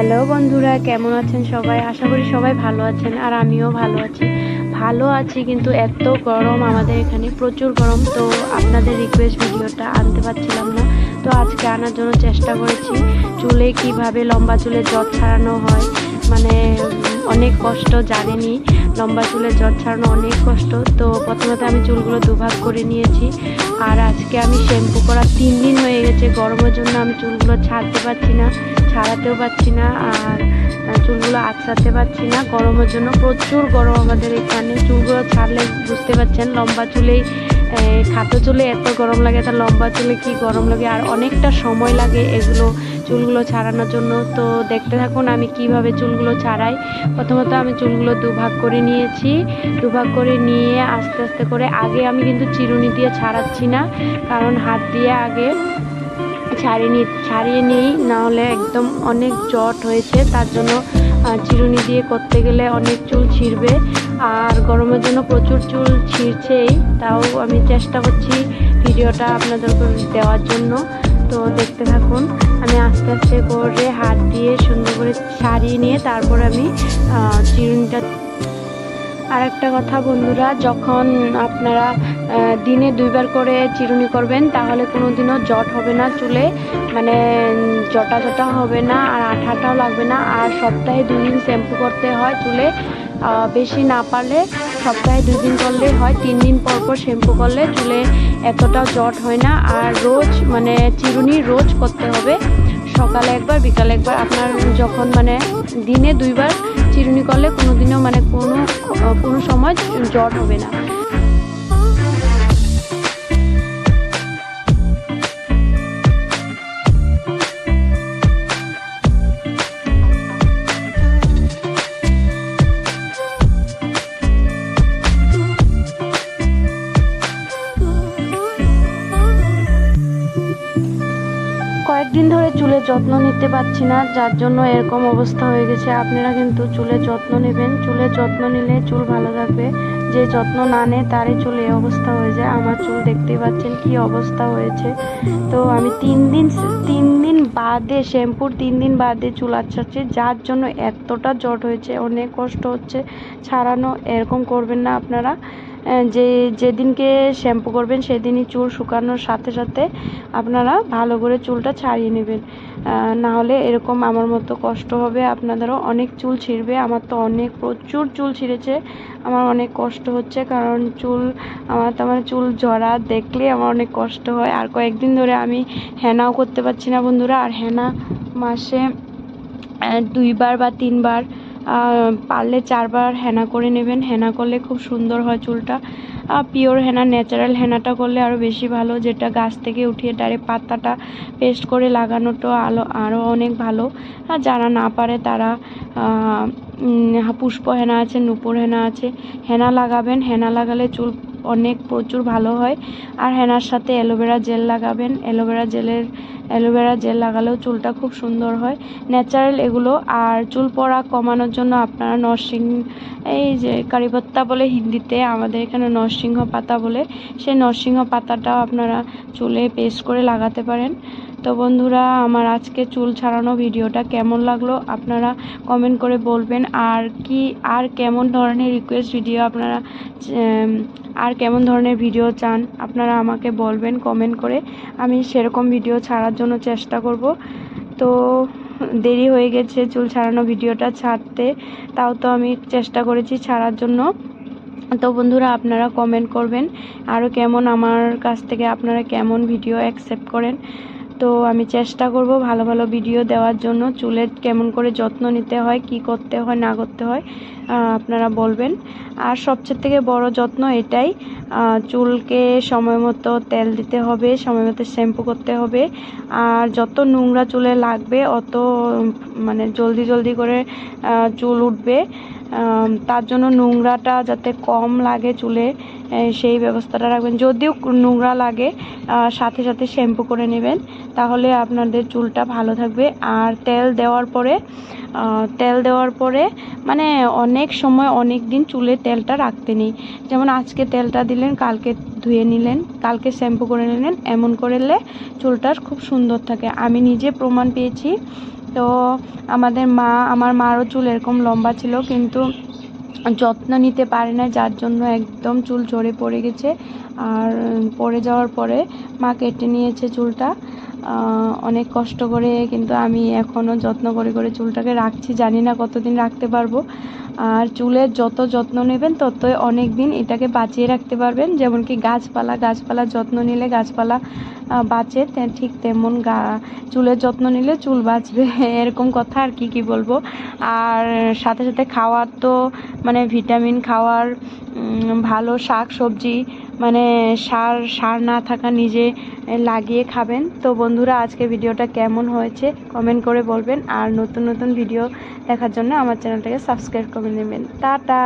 Hello বন্ধুরা, কেমন আছেন সবাই? আশা করি সবাই ভালো আছেন আর আমিও ভালো আছি। ভালো আছি কিন্তু এত গরম আমাদের এখানে, প্রচুর গরম। তো আপনাদের রিকোয়েস্ট ভিডিওটা আনতে পারছিলাম না। তো আজকে আনার জন্য চেষ্টা করেছি চুলে কীভাবে লম্বা চুলে জট ছাড়ানো হয়। মানে অনেক কষ্ট, জানেনি। লম্বা চুলে জট ছাড়ানো অনেক কষ্ট। তো প্রথমত আমি চুলগুলো দুভাগ করে নিয়েছি। আর আজকে আমি শ্যাম্পু করা তিন দিন হয়ে গেছে। গরমের জন্য আমি চুলগুলো ছাড়তে পারছি না। ছাড়াতেও পারছি না, আর চুলগুলো আঁচড়াতে পারছি না। গরমের জন্য প্রচুর গরম আমাদের এখানে। চুলগুলো ছাড়লে বুঝতে পারছেন, লম্বা চুলেই খাটো চুলে এত গরম লাগে তার লম্বা চুলে কি গরম লাগে? আর অনেকটা সময় লাগে এগুলো, চুলগুলো ছাড়ানোর জন্য। তো দেখতে থাকুন আমি কীভাবে চুলগুলো ছাড়াই। প্রথমত আমি চুলগুলো দুভাগ করে নিয়েছি। দুভাগ করে নিয়ে আস্তে আস্তে করে, আগে আমি কিন্তু চিরুনি দিয়ে ছাড়াচ্ছি না, কারণ হাত দিয়ে আগে ছাড়িয়ে নি ছাড়িয়ে নিই, নাহলে একদম অনেক জট হয়েছে। তার জন্য চিরুনি দিয়ে করতে গেলে অনেক চুল ছিঁড়বে, আর গরমের জন্য প্রচুর চুল ছিঁড়ছেই। তাও আমি চেষ্টা করছি ভিডিওটা আপনাদের দেওয়ার জন্য। তো দেখতে থাকুন, আমি আস্তে আস্তে করে হাত দিয়ে সুন্দর করে ছাড়িয়ে নিয়ে তারপর আমি চিরুনিটা আর একটা কথা বন্ধুরা, যখন আপনারা দিনে দুইবার করে চিরুনি করবেন, তাহলে কোনো দিনও জট হবে না চুলে মানে জটা জটা হবে না, আর আঠাটাও লাগবে না, আর সপ্তাহে দুই দিন শ্যাম্পু করতে হয় চুলে বেশি না পারলে সপ্তাহে দুই দিন করলে হয় তিন দিন পর পর শ্যাম্পু করলে চুলে এতটাও জট হয় না, আর রোজ মানে চিরুনি রোজ করতে হবে, সকালে একবার, বিকালে একবার, আপনার যখন মানে দিনে দুইবার চিরুনি করলে কোনো দিনও মানে কোনো কোনো সময় জ্বর কয়েকদিন ধরে চুলের যত্ন নিতে পারছি না, যার জন্য এরকম অবস্থা হয়ে গেছে। আপনারা কিন্তু চুলের যত্ন নেবেন। চুলের যত্ন নিলে চুল ভালো থাকবে। যে যত্ন না নেয়, তারই চুল এই অবস্থা হয়ে যায়। আমার চুল দেখতেই পাচ্ছেন কি অবস্থা হয়েছে। তো আমি তিন দিন তিন দিন বাদে শ্যাম্পুর তিন দিন বাদে চুল আচ্ছাচ্ছি যার জন্য এতটা জট হয়েছে, অনেক কষ্ট হচ্ছে, ছাড়ানো এরকম করবেন না আপনারা। যে যেদিনকে শ্যাম্পু করবেন সেদিনই চুল শুকানোর সাথে সাথে আপনারা ভালো করে চুলটা ছাড়িয়ে নেবেন। না হলে এরকম আমার মতো কষ্ট হবে, আপনাদেরও অনেক চুল ছিঁড়বে। আমার তো অনেক প্রচুর চুল ছিঁড়েছে, আমার অনেক কষ্ট হচ্ছে কারণ চুল, আমার তো আমার চুল ঝরা দেখলে আমার অনেক কষ্ট হয়। আর কয়েকদিন ধরে আমি হেনাও করতে পারছি না বন্ধুরা। আর হেনা মাসে দুইবার বা তিনবার পারলে চারবার হেনা করে নেবেন। হেনা করলে খুব সুন্দর হয় চুলটা। পিওর হেনা ন্যাচারাল হেনাটা করলে আরও বেশি ভালো। যেটা গাছ থেকে উঠিয়ে ডাইরেক্ট পাতাটা পেস্ট করে লাগানোটা আলো আরও অনেক ভালো। আর যারা না পারে তারা পুষ্প হেনা আছে, নুপুর হেনা আছে। হেনা লাগাবেন। হেনা লাগালে চুল অনেক প্রচুর ভালো হয়। আর হেনার সাথে অ্যালোভেরা জেল লাগাবেন। অ্যালোভেরা জেলের, অ্যালোভেরা জেল লাগালেও চুলটা খুব সুন্দর হয়। ন্যাচারাল এগুলো। আর চুল পড়া কমানোর জন্য আপনারা নরসিং, এই যে কারিপত্তা বলে হিন্দিতে, আমাদের এখানে নরসিংহ পাতা বলে, সেই নরসিংহ পাতাটাও আপনারা চুলে পেস্ট করে লাগাতে পারেন। তো বন্ধুরা, আমার আজকে চুল ছাড়ানো ভিডিওটা কেমন লাগল আপনারা কমেন্ট করে বলবেন। আর কি, আর কেমন ধরনের রিকোয়েস্ট ভিডিও আপনারা আর কেমন ধরনের ভিডিও চান আপনারা আমাকে বলবেন কমেন্ট করে। আমি সেরকম ভিডিও ছাড়ার জন্য চেষ্টা করব। তো দেরি হয়ে গেছে চুল ছাড়ানো ভিডিওটা ছাড়তে, তাও তো আমি চেষ্টা করেছি ছাড়ার জন্য। তো বন্ধুরা, আপনারা কমেন্ট করবেন। আরও কেমন আমার কাছ থেকে আপনারা কেমন ভিডিও অ্যাকসেপ্ট করেন। তো আমি চেষ্টা করব ভালো ভালো ভিডিও দেওয়ার জন্য চুলের কেমন করে যত্ন নিতে হয়, কি করতে হয়, না করতে হয় আপনারা বলবেন। আর সবচেয়ে থেকে বড় যত্ন এটাই চুলকে সময় মতো তেল দিতে হবে, সময় মতো শ্যাম্পু করতে হবে। আর যত নোংরা চুলে লাগবে, অত মানে জলদি জলদি করে চুল উঠবে। তার জন্য নোংরাটা যাতে কম লাগে চুলে সেই ব্যবস্থাটা রাখবেন। যদিও নোংরা লাগে সাথে সাথে শ্যাম্পু করে নেবেন, তাহলে আপনাদের চুলটা ভালো থাকবে। আর তেল দেওয়ার পরে তেল দেওয়ার পরে মানে অনেক সময় অনেক দিন চুলে তেলটা রাখতে নেই। যেমন আজকে তেলটা দিলেন, কালকে ধুয়ে নিলেন, কালকে শ্যাম্পু করে নিলেন, এমন করলে চুলটা খুব সুন্দর থাকে। আমি নিজে প্রমাণ পেয়েছি তো আমাদের মা, আমার মারও চুল এরকম লম্বা ছিল, কিন্তু যত্ন নিতে পারে না যার জন্য একদম চুল ঝরে পড়ে গেছে। আর পড়ে যাওয়ার পরে মা কেটে নিয়েছে চুলটা। অনেক কষ্ট করে কিন্তু আমি এখনও যত্ন করে করে চুলটাকে রাখছি, জানি না কতদিন রাখতে পারব। আর চুলের যত যত্ন নেবেন, ততই অনেক দিন এটাকে বাঁচিয়ে রাখতে পারবেন। যেমন কি গাছপালা গাছপালার যত্ন নিলে গাছপালা বাঁচে ঠিক তেমন গা, চুলের যত্ন নিলে চুল বাঁচবে। এরকম কথা আর কি কি বলব? আর সাথে সাথে খাওয়ার তো মানে ভিটামিন খাওয়ার ভালো শাক সবজি মানে সার সার না থাকা নিজে লাগিয়ে খাবেন। তো বন্ধুরা, আজকে ভিডিওটা কেমন হয়েছে কমেন্ট করে বলবেন। আর নতুন নতুন ভিডিও দেখার জন্য আমার চ্যানেলটাকে সাবস্ক্রাইব করে নেবেন। টাটা!